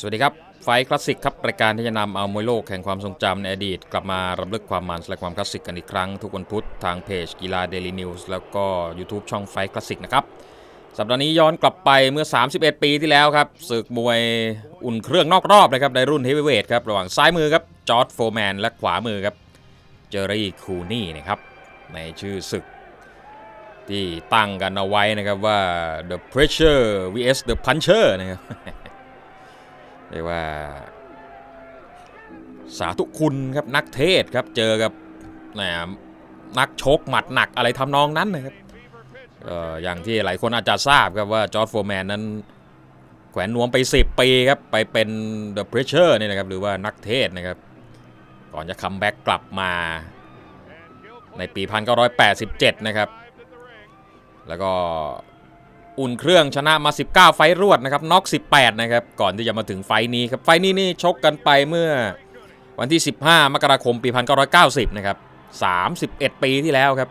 สวัสดีครับ ไฟคลาสสิกครับรายการที่จะนำเอามวยโลกแห่งความทรงจำในอดีต กลับมารำลึกความมันและความคลาสสิกกันอีกครั้ง ทุกวันพุธทางเพจกีฬาเดลี่นิวส์แล้วก็ YouTube ช่องไฟคลาสสิกนะครับ สัปดาห์นี้ย้อนกลับไปเมื่อ 31 ปีที่แล้วครับศึกมวยอุ่นเครื่องนอกรอบนะครับในรุ่นเฮฟวีเวทครับระหว่างซ้ายมือครับจอร์ดโฟแมนและขวามือครับเจอรี่คูนี่นะครับในชื่อศึกที่ตั้งกันเอาไว้นะครับว่า the pressure vs the puncher นะครับ เรียกว่า สาธุคุณครับนักเทศครับเจอกับแหมนักชกหมัดหนักอะไรทำนองนั้นนะครับอย่างที่หลายคนอาจจะทราบครับว่าจอร์ดโฟร์แมนนั้นแขวนนวมไป 10 ปีครับไปเป็น The Pressure นี่นะครับหรือว่านักเทศนะครับก่อนจะคัมแบ็กกลับมาในปี 1987 นะครับ แล้วก็ อุ่นเครื่องชนะมา 19 ไฟรวดนะครับน็อก 18 นะครับ ก่อนที่จะมาถึงไฟนี้ครับ ไฟนี้นี่ชกกันไปเมื่อวันที่ 15 มกราคม ปี 1990 นะครับ 31 ปีที่แล้วครับ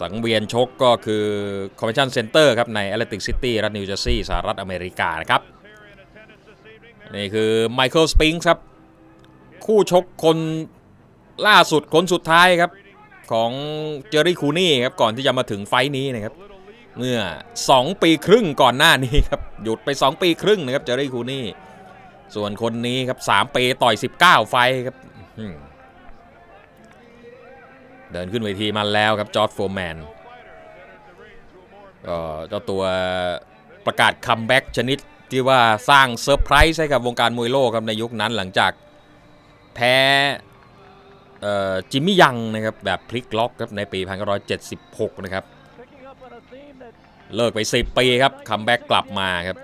สังเวียนชกก็คือ Convention Center ครับใน Atlantic City รัฐนิวเจอร์ซีย์สหรัฐอเมริกานะครับ นี่คือไมเคิลสปริงครับ คู่ชกคนล่าสุดคนสุดท้ายครับ ของเจอรี่คูนี่ครับก่อนที่จะมาถึงไฟท์นี้นะครับ เมื่อ 2 ปีครึ่งก่อนหน้านี้ครับหยุดไป 2 ปีครึ่งนะครับเจอรี่คูนี่ส่วนคนนี้ครับ3ปีต่อย 19 ไฟครับเดินขึ้นเวทีมาแล้วครับจอร์ดโฟร์แมนก็เจ้าตัวประกาศคัมแบ็กชนิดที่ว่าสร้างเซอร์ไพรส์ให้กับวงการมวยโลกครับในยุคนั้นหลังจากแพ้ จิมมี่ยังนะครับแบบพลิกล็อกครับในปี 1976 นะครับ เลิกไป 10 ปีครับคัมแบ็กกลับมาครับ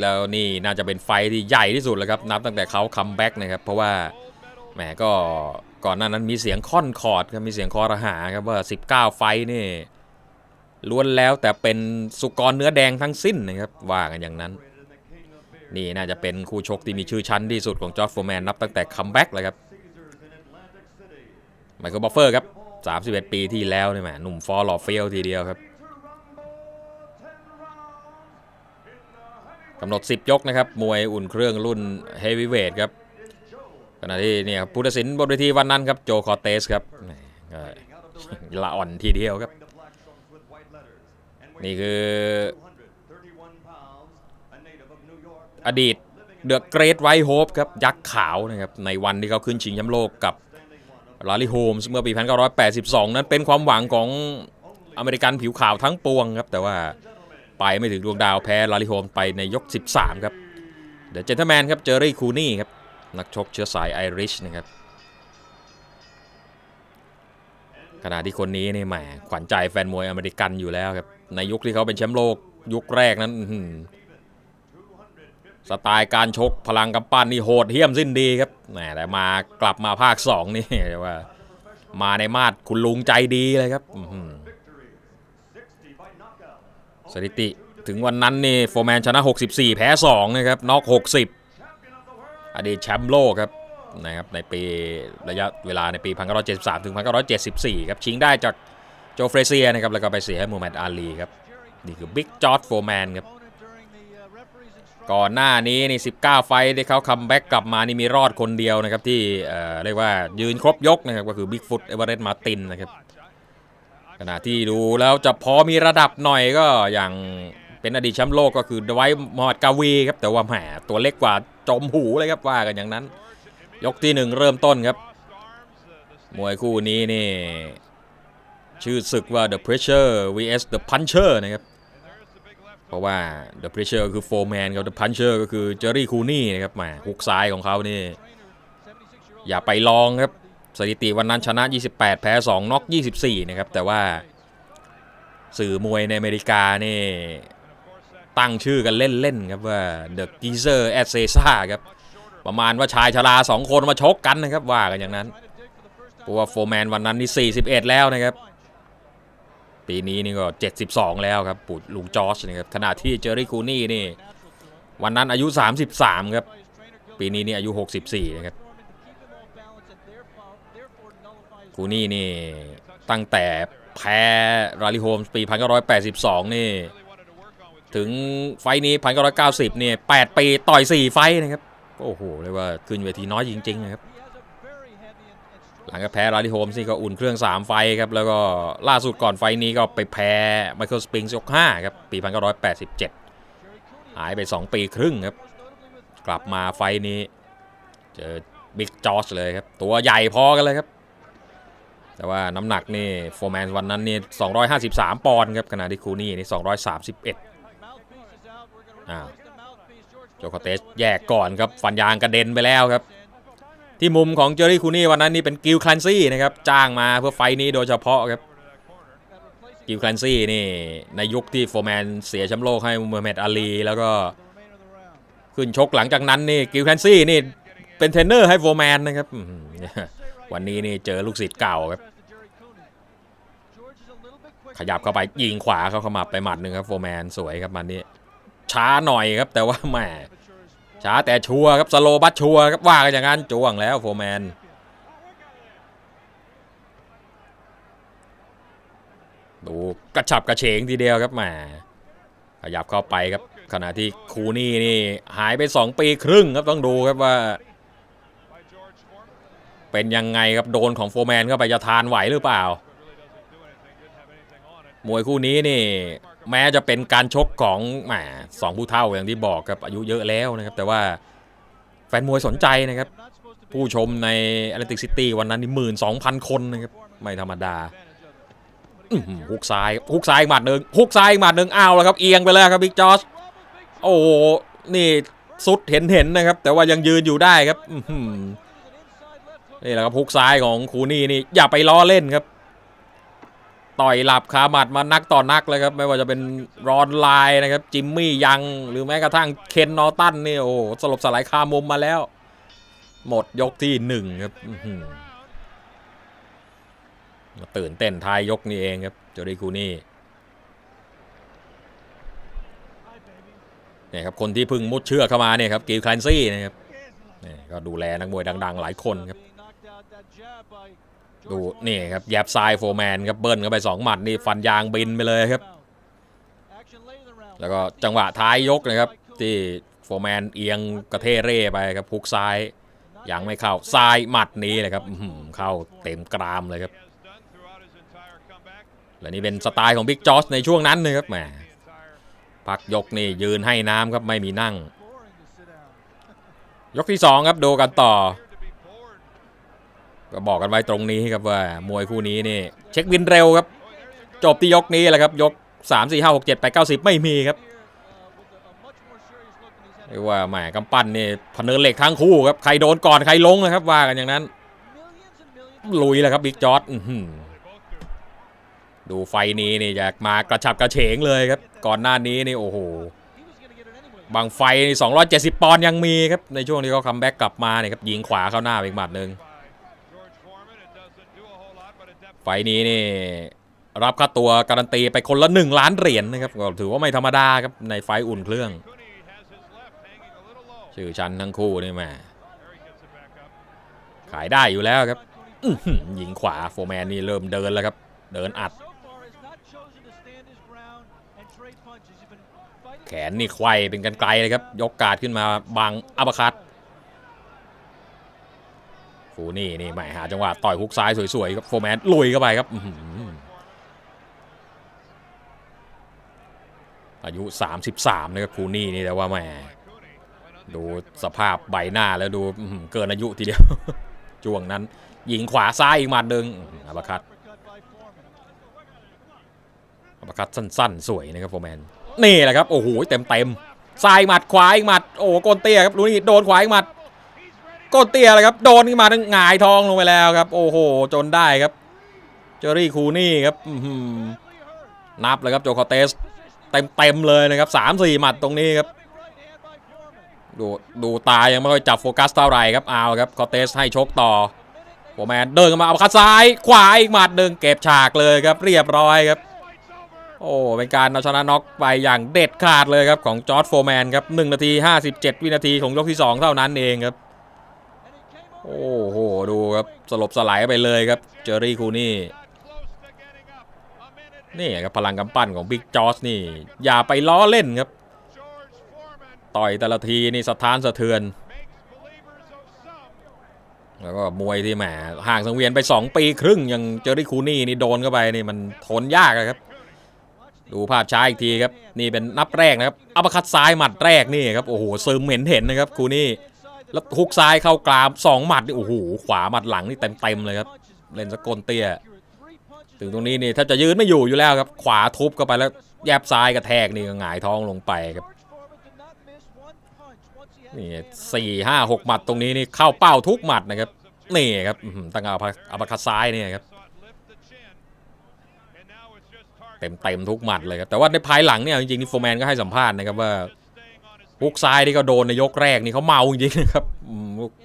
แล้วนี่น่าจะเป็นไฟที่ใหญ่ที่สุดแล้วครับ นับตั้งแต่เขาคัมแบ็กนะครับ เพราะว่าแหมก็ก่อนหน้านั้นมีเสียงค่อนคอร์ดครับมีเสียงคอรหาครับว่า 19 ไฟนี่ล้วนแล้วแต่เป็นสุกรเนื้อแดงทั้งสิ้นนะครับว่ากันอย่างนั้น นี่น่าจะเป็นคู่ชกที่มีชื่อชั้นที่สุดของจอร์ดโฟร์แมนนับตั้งแต่คัมแบ็กเลยครับ ไมเคิลบัฟเฟอร์ครับ 31 ปีที่แล้วนี่แหมหนุ่มฟอร์หล่อเฟี้ยวทีเดียวครับกำหนด 10 ยกนะครับ มวยอุ่นเครื่องรุ่นเฮฟวีเวทครับขณะที่เนี่ยครับผู้ตัดสินบนเวทีวันนั้นครับ โจคอเตสครับละอ่อนทีเดียวครับ นี่คือ อดีตเดอะเกรทไวท์โฮปครับ ยักษ์ขาวนะครับ ในวันที่เขาขึ้นชิงแชมป์โลกกับ ลารีโฮมส์เมื่อปี 1982 นั้นเป็นความหวังของอเมริกันผิวขาวทั้งปวงครับ แต่ว่าไปไม่ถึงดวงดาวแพ้ลารีโฮมไปในยก 13 ครับเดอะเจนท l e แมนครับเจอรี่คูนี่ครับ นักชกเชื้อสายไอริชนะครับขณะที่คนนี้นี่แหมขวัญใจแฟนมวยอเมริกันอยู่แล้วครับ ในยุคที่เขาเป็นแชมป์โลกยุคแรกนั้น สไตล์การชกพลังกำปั้นนี่โหดเหี้ยมสิ้นดีครับแหมแต่มากลับมาภาค 2 นี่ว่า มาในมาดคุณลุงใจดีเลยครับสถิติถึงวันนั้นนี่โฟร์แมนชนะ 64 แพ้ 2 นะครับน็อก60 อดีตแชมป์โลกครับนะครับในปีระยะเวลาในปี 1973 ถึง 1974 ครับ ชิงได้จากโจเฟรเซียนะครับ แล้วก็ไปเสียให้มูฮัมหมัดอาลีครับ นี่คือบิ๊กจอร์ดโฟร์แมนครับ ก่อนหน้านี้นี่ 19 ไฟที่เขาคัมแบ็กกลับมานี่มีรอดคนเดียวนะครับ ที่เรียกว่ายืนครบยกนะครับก็คือบิ๊กฟุตเอเวอเรสต์มาตินนะครับขณะที่ดูแล้วจะพอมีระดับหน่อยก็อย่างเป็นอดีตแชมป์โลกก็คือไว้มอดกาวีครับแต่ว่าแหมตัวเล็กกว่าจมหูเลยครับว่ากันอย่างนั้น ยกที่หนึ่งเริ่มต้นครับ มวยคู่นี้นี่ ชื่อศึกว่า The Pressure vs The Puncher นะครับ เพราะว่า The Pressure คือ Four Man กับ The Puncher ก็คือเจอรี่คูนี่นะครับมาฮุกซ้ายของเขานี่ อย่าไปลองครับ สถิติวันนั้นชนะ 28 แพ้ 2น็อก24 นะครับ แต่ว่าสื่อมวยในอเมริกานี่ ตั้งชื่อกันเล่น ๆ ครับว่า The Geezer at c e s a ครับ ประมาณว่าชายชราสองคนมาชกกันนะครับ ว่ากันอย่างนั้นเพราะว่าโฟร์แมนวันนั้นนี่41 แล้วนะครับ ปีนี้นี่ก็ 72 แล้วครับปู่ลุงจอร์จนะครับขณะที่เจอรี่คูนี่นี่ วันนั้นอายุ 33 ครับ ปีนี้นี่อายุ 64 นะครับคูนี่นี่ตั้งแต่แพ้ราลิโฮมปี 1982 นี่ ถึงไฟท์นี้พันเก้าร้อยเก้าสิบเนี่ยแปดปี ต่อยสี่ไฟนะครับ โอ้โหเรียกว่าขึ้นเวทีน้อยจริง ๆ นะครับ หลังจากแพ้ราดิโฮมซี่ก็อุ่นเครื่อง 3 ไฟครับ แล้วก็ล่าสุดก่อนไฟนี้ก็ไปแพ้ไมเคิลสปริงส์ยก5ครับ ปี 1987 หายไป 2 ปีครึ่งครับ กลับมาไฟนี้ เจอบิ๊กจอร์จเลยครับ ตัวใหญ่พอกันเลยครับ แต่ว่าน้ำหนักนี่โฟร์แมนวันนั้นนี่ 253 ปอนด์ครับขณะที่คูนี่นี่ 231 อ้าวโจคาเตสแยกก่อนครับฟันยางกระเด็นไปแล้วครับ ที่มุมของเจอรี่คูนี่วันนั้นนี่เป็นกิลคลันซี่นะครับจ้างมาเพื่อไฟท์นี้โดยเฉพาะครับกิลคลันซี่นี่ในยุคที่โฟร์แมนเสียแชมป์โลกให้มูฮัมหมัดอาลี แล้วก็ขึ้นชกหลังจากนั้นนี่กิลคลันซี่นี่เป็นเทรนเนอร์ให้โฟร์แมนนะครับวันนี้นี่เจอลูกศิษย์เก่าครับขยับเข้าไปยิงขวาเข้าขมับไปหมัดหนึ่งครับโฟร์แมนสวยครับมันนี้ช้าหน่อยครับแต่ว่าแหม ช้าแต่ชัวครับสโลบัตชัวครับว่ากันอย่างนั้นจ้วงแล้วโฟร์แมนดูกระฉับกระเฉงทีเดียวครับแหมขยับเข้าไปครับ ขณะที่คูนี่นี่หายไป 2 ปีครึ่งครับต้องดูครับว่า เป็นยังไงครับโดนของโฟร์แมนเข้าไปจะทานไหวหรือเปล่ามวยคู่นี้นี่ แม้จะเป็นการชกของแหมสองผู้เท่าอย่างที่บอกครับอายุเยอะแล้วนะครับ แต่ว่าแฟนมวยสนใจนะครับ ผู้ชมใน Atlantic City วันนั้นนี่หมื่นสองพันคนนะครับ ไม่ธรรมดาฮุกซ้ายฮุกซ้ายอีกหมัดหนึ่งฮุกซ้ายอีกหมัดหนึ่งอ้าวแล้วครับเอียงไปแล้วครับบิ๊กจอสโอ้โหนี่สุดเห็นเห็นๆนะครับ แต่ว่ายังยืนอยู่ได้ครับนี่แหละครับฮุกซ้ายของคูนี่นี่อย่าไปล้อเล่นครับ ต่อยหลับคาหมัดมานักต่อนักเลยครับไม่ว่าจะเป็นรอนไลน์นะครับจิมมี่ยังหรือแม้กระทั่งเคนนอตันนี่โอ้สลบสลายคามุมมาแล้ว หมดยกที่หนึ่งครับตื่นเต้นทายยกนี่เองครับจอริคูนี่เนี่ยครับคนที่พึ่งมุดเชือกเข้ามาเนี่ยครับกิลคลันซี่นะครับนี่ก็ดูแลนักมวยดัง ๆ หลายคนครับ ดูนี่ครับแยบซ้ายโฟร์แมนครับเบิ้ลเข้าไป2หมัดนี่ฟันยางบินไปเลยครับ แล้วก็จังหวะท้ายยกนะครับ ที่โฟร์แมนเอียงกระเทเร่ไปครับพุกซ้ายยังไม่เข้าซ้ายหมัดนี้เลยครับเข้าเต็มกรามเลยครับและนี่เป็นสไตล์ของบิ๊กจอสในช่วงนั้นเลยครับแหมพักยกนี่ยืนให้น้ำครับไม่มีนั่ง ยกที่สองครับดูกันต่อ ก็บอกกันไว้ตรงนี้ครับว่ามวยคู่นี้นี่เช็คบินเร็วครับ จบที่ยกนี้แหละครับยก 3 4 5 6 7 8 9 10 ไม่มีครับเรียกว่าแหมกำปั้นนี่พเนินเหล็กทั้งคู่ครับใครโดนก่อนใครลงนะครับว่ากันอย่างนั้น ลุยแล้วครับบิ๊กจอร์ดดูไฟนี้นี่อยากมากระฉับกระเฉงเลยครับ ก่อนหน้านี้นี่โอ้โหบางไฟนี่270 ปอนด์ยังมีครับ ในช่วงที่เขาคัมแบ็กกลับมาเนี่ยครับยิงขวาเข้าหน้าไปอีกหมัดหนึ่ง ไฟนี้นี่รับค่าตัวการันตีไปคนละ 1 ล้านเหรียญนะครับก็ถือว่าไม่ธรรมดาครับในไฟอุ่นเครื่อง ชื่อชั้นทั้งคู่นี่แม่ขายได้อยู่แล้วครับหือยิงขวาโฟร์แมนนี่เริ่มเดินแล้วครับ เดินอัด แขนนี่ไขว้เป็นกันไกลเลยครับ ยกการดขึ้นมาบังอัปคัต ฟูนี่นี่ใหม่หาจังหวะต่อยฮุกซ้ายสวยๆครับโฟร์แมนลุยเข้าไปครับอายุ 33นะครับฟูนี่นี่แต่ว่าแหมดูสภาพใบหน้าแล้วดูเกินอายุทีเดียว ช่วงนั้นยิงขวาซ้ายอีกหมัดหนึ่งอัปคัตอัปคัตสั้นๆ สวยนะครับโฟร์แมนนี่แหละครับ โอ้โหเต็มเต็มๆซ้ายหมัดขวาอีกหมัดโอ้โกนเตี้ยครับรู้นี่โดนขวาอีกหมัด ก้เตี้ยเลยครับ โดนขึ้นมาทั้งหงายทองลงไปแล้วครับ โอ้โห จนได้ครับ เจอรี่คูนี่ครับนับเลยครับโจคอเตส เต็มเต็มๆเลยนะครับสามสี่หมัดตรงนี้ครับ ดูดูตายังไม่ค่อยจับโฟกัสเท่าไหร่ครับเอาครับคอเตสให้ชกต่อโฟแมนเดินมาเอาคัดซ้ายขวาอีกหมัดหนึ่งเก็บฉากเลยครับ เรียบร้อยครับ โอ้เป็นการเอาชนะน็อกไปอย่างเด็ดขาดเลยครับของจอร์ดโฟแมนครับ1นาที 57 วินาทีของยกที่ 2 เท่านั้นเองครับ โอ้โห ดูครับ สลบสลายไปเลยครับ เจอรี่คูนี่ นี่ครับพลังกำปั้นของบิ๊กจอสนี่ อย่าไปล้อเล่นครับ ต่อยแต่ละทีนี่สะท้านสะเทือน แล้วก็มวยที่แหมห่างสังเวียนไป 2 ปีครึ่งยังเจอริคูนี่นี่โดนเข้าไปนี่มันทนยากครับ ดูภาพช้าอีกทีครับ นี่เป็นนับแรกนะครับอัปคัดซ้ายหมัดแรกนี่ครับ โอ้โหซึมเห็นเห็นนะครับคูนี่ แล้วฮุกซ้ายเข้ากรามสองหมัดนี่โอ้โหขวาหมัดหลังนี่เต็มเต็มๆเลยครับเล่นสกลเตี้ยถึงตรงนี้นี่ถ้าจะยืนไม่อยู่อยู่แล้วครับ ขวาทุบเข้าไปแล้วแยบซ้ายกระแทกนี่ก็หงายท้องลงไปครับนี่สี่ห้าหกหมัดตรงนี้นี่เข้าเป้าทุกหมัดนะครับนี่ครับตั้งเอาอัปคัดซ้ายนี่ครับเต็มเต็มทุกหมัดเลยครับแต่ว่าในภายหลังเนี่ยจริงๆนี่โฟร์แมนก็ให้สัมภาษณ์นะครับว่า ฮุกซ้ายที่ก็โดนในยกแรกนี่เขาเมาจริงๆนะครับ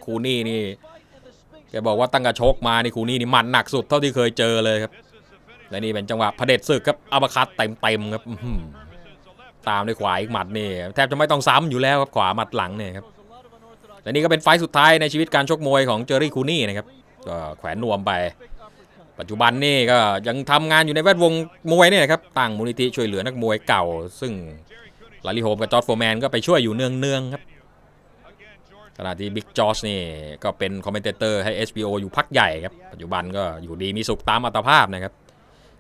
คูนี่นี่แกบอกว่าตั้งกระชกมานี่คูนี่นี่หมันหนักสุดเท่าที่เคยเจอเลยครับและนี่เป็นจังหวะเผด็จศึกครับอัปคัดเต็มเต็มๆครับตามด้วยขวาอีกหมัดนี่แทบจะไม่ต้องซ้ำอยู่แล้วครับขวาหมัดหลังเนี่ยครับและนี่ก็เป็นไฟสุดท้ายในชีวิตการชกมวยของเจอร์รี่คูนี่นะครับก็แขวนนวมไป ปัจจุบันนี่ก็ยังทำงานอยู่ในแวดวงมวยเนี่ยนะครับตั้งมูลนิธิช่วยเหลือนักมวยเก่า ซึ่ง ลาลิโฮมกับจอร์ดโฟร์แมนก็ไปช่วยอยู่เนืองๆครับขณะที่บิ๊กจอร์จนี่ก็เป็นคอมเมนเตอร์ให้ HBO อยู่พักใหญ่ครับ ปัจจุบันก็อยู่ดีมีสุขตามอัตภาพนะครับ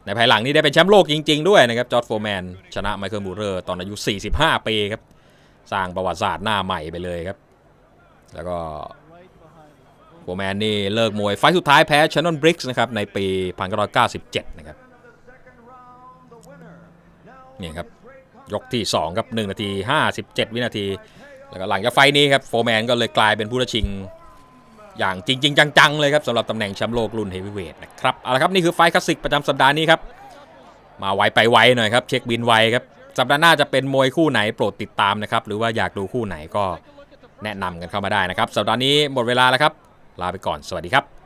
ในภายหลังนี่ได้เป็นแชมป์โลกจริง ๆ ด้วยนะครับจอร์ดโฟร์แมนชนะไมเคิลบูเรอร์ตอนอายุ 45 ปีครับ สร้างประวัติศาสตร์หน้าใหม่ไปเลยครับ แล้วก็โฟร์แมนนี่เลิกมวยไฟสุดท้ายแพ้ชานอนบริกส์นะครับในปี 1997 นะครับนี่ครับ ยกที่2ครับ1นาที 57 วินาที แล้วก็หลังจากไฟนี้ครับโฟร์แมนก็เลยกลายเป็นผู้ชิง อย่างจริง ๆ จัง ๆ เลยครับสำหรับตำแหน่งแชมป์โลกรุ่นเฮฟวีเวทนะครับเอาละครับนี่คือไฟคลาสสิกประจำสัปดาห์นี้ครับมาไวไปไวหน่อยครับเช็คบินไวครับสัปดาห์หน้าจะเป็นมวยคู่ไหนโปรดติดตามนะครับหรือว่าอยากดูคู่ไหนก็แนะนำกันเข้ามาได้นะครับสัปดาห์นี้หมดเวลาแล้วครับลาไปก่อนสวัสดีครับ